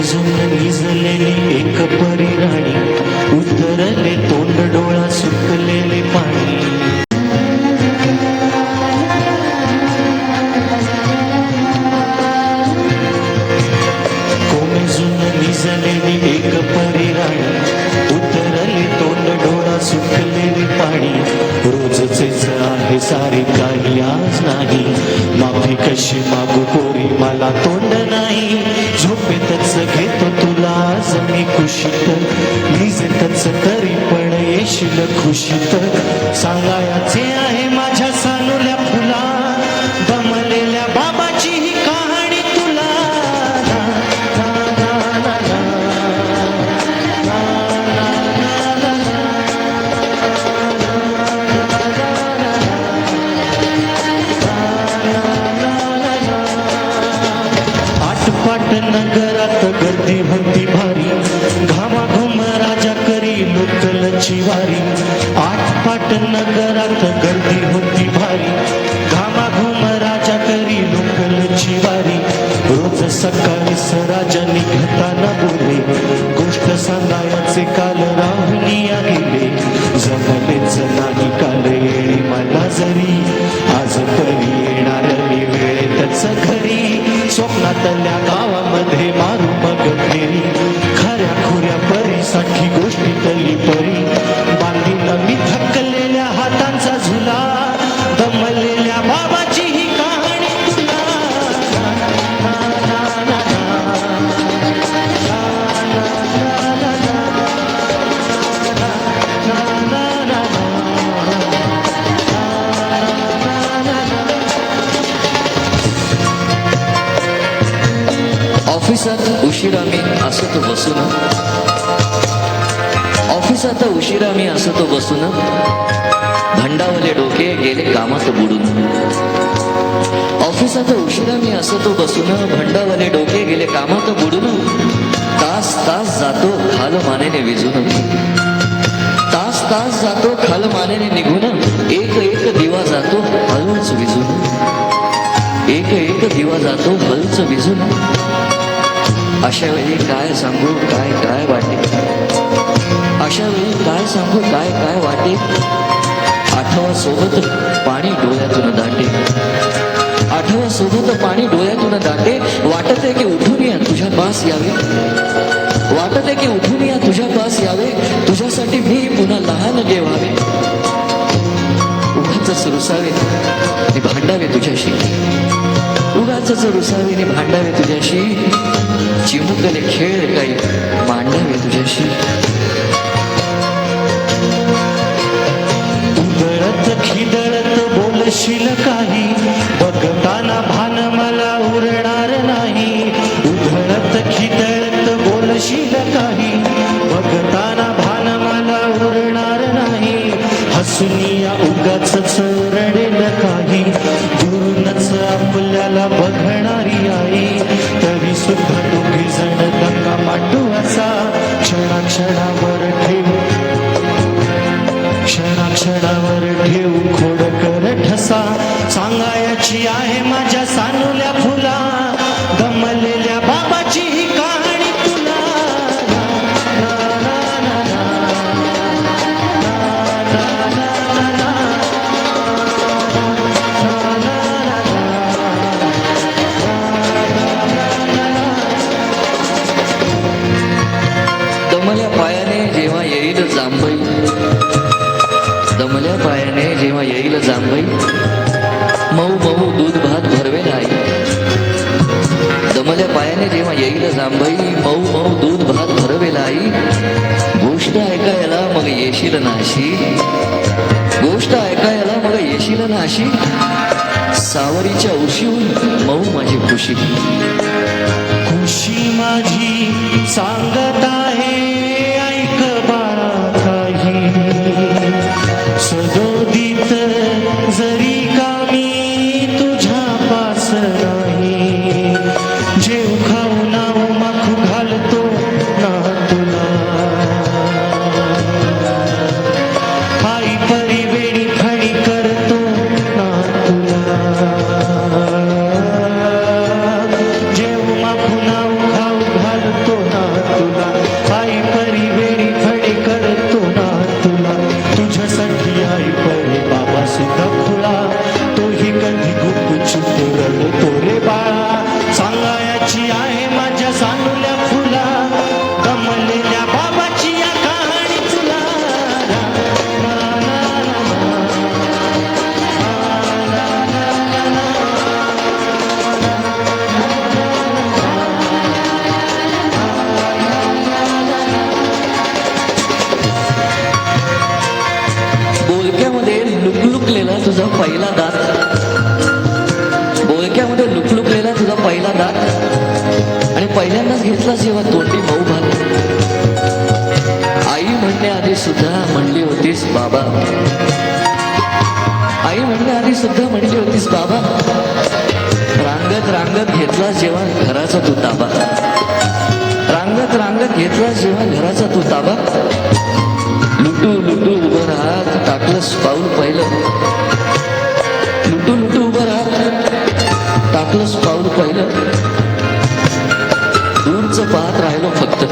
कोमेजून निजलेली एक परी राणी उतरले तोंड डोळा सुकलेले पाणी. कोमेजून निजलेली एक परी राणी उतरले तोंड डोळा सुकलेले पाणी. रोजचेच आहे सारे काही आज नाही. माफी कशी मागू लिजेतच तरी पण येशील खुशीत. सांगायचे आहे माझ्या सानुल्या फुला दमलेल्या बाबाची ही कहाणी तुला. आटपाट नगरात गर्दी होती. शिवारी. वारी आटपाट नगरात गर्दी होती भारी. घामाघूम राजा करी लोकल शिवारी. रोज सकाळी सराजा निघताना बोले. गोष्ट सांगायचे काल राहुनिया गेले जमलेच नाही काल येणे मला जरी. आज तरी येणार मी वेळेतच घरी. स्वप्नातल्या गावामध्ये ऑफिसात उशिरा मी असतो बसून ऑफिसात उशिरा मी असतो बसून भंडावले डोके गेले कामात बुडून ऑफिसात उशिरा मी असतो बसून भंडावले डोके गेले कामात बुडून तास तास जातो खाल मानेने विजून तास तास जातो खाल मानेने निघून एक एक दिवा जातो हळूच विजून एक एक दिवा जातो हळूच विजून अशा वेळी काय सांगू काय काय वाटे? अशा वेळी काय सांगू काय काय वाटे? आठवा सोबत पाणी डोळ्यातून दाटे. आठवासोबत पाणी डोळ्यातून दाटे. वाटत आहे की उठून या तुझ्या पास यावे? वाटत आहे की उठून या तुझ्या पास यावे? तुझ्यासाठी मी पुन्हा लहान देवावे उगाच रुसावे आणि भांडावे तुझ्याशी. उगाच रुसावे आणि भांडावे तुझ्याशी. चिमुकले खेळ काही मांडावे तुझ्याशी. उदळत खिदळत बोलशील काही. आहे माझ्या सानुल्या फुला. जेव्हा जांभई मऊ मऊ दूध भात भरवेला आई गोष्ट ऐकायला मग येशील नाशी. गोष्ट ऐकायला मग येशील नाशी. सावरीच्या उशीहून मऊ माझी खुशी. खुशी माझी सांगत घेतला जेव्हा तोंडी भाऊ भात. आई म्हणण्याआधी सुद्धा म्हणली होतीस बाबा. आई म्हणण्याआधी सुद्धा म्हणली होतीस बाबा. रांगत रांगत घेतला जेव्हा घराचा तू ताबा. रांगत रांगत घेतला जेव्हा घराचा तू ताबा. लुटू लुटू उभं राहत टाकलंस पाऊल पहिलं. लुटू लुटू उभं राहत टाकलंस पाऊल पहिलं. दूरचं पाहत राहिलो फक्त.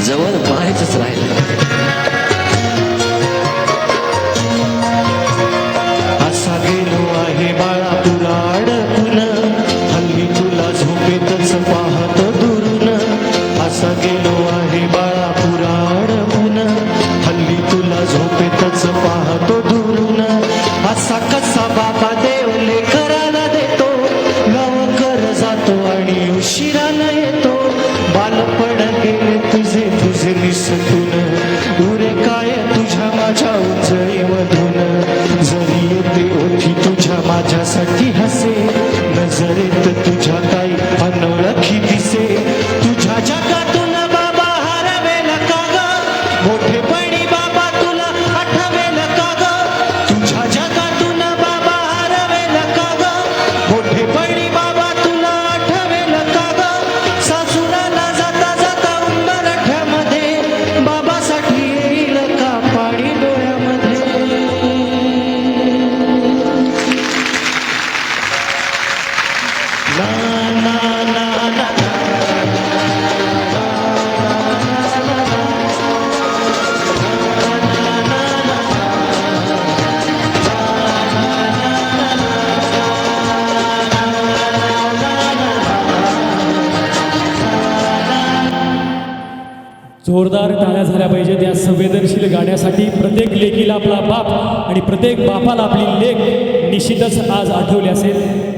जवळ पाहायचंच राहिलं. जोरदार टाळ्या झाल्या पाहिजेत या संवेदनशील गाण्यासाठी. प्रत्येक लेकीला आपला बाप आणि प्रत्येक बापाला आपली लेख निश्चितच आज आठवली असेल.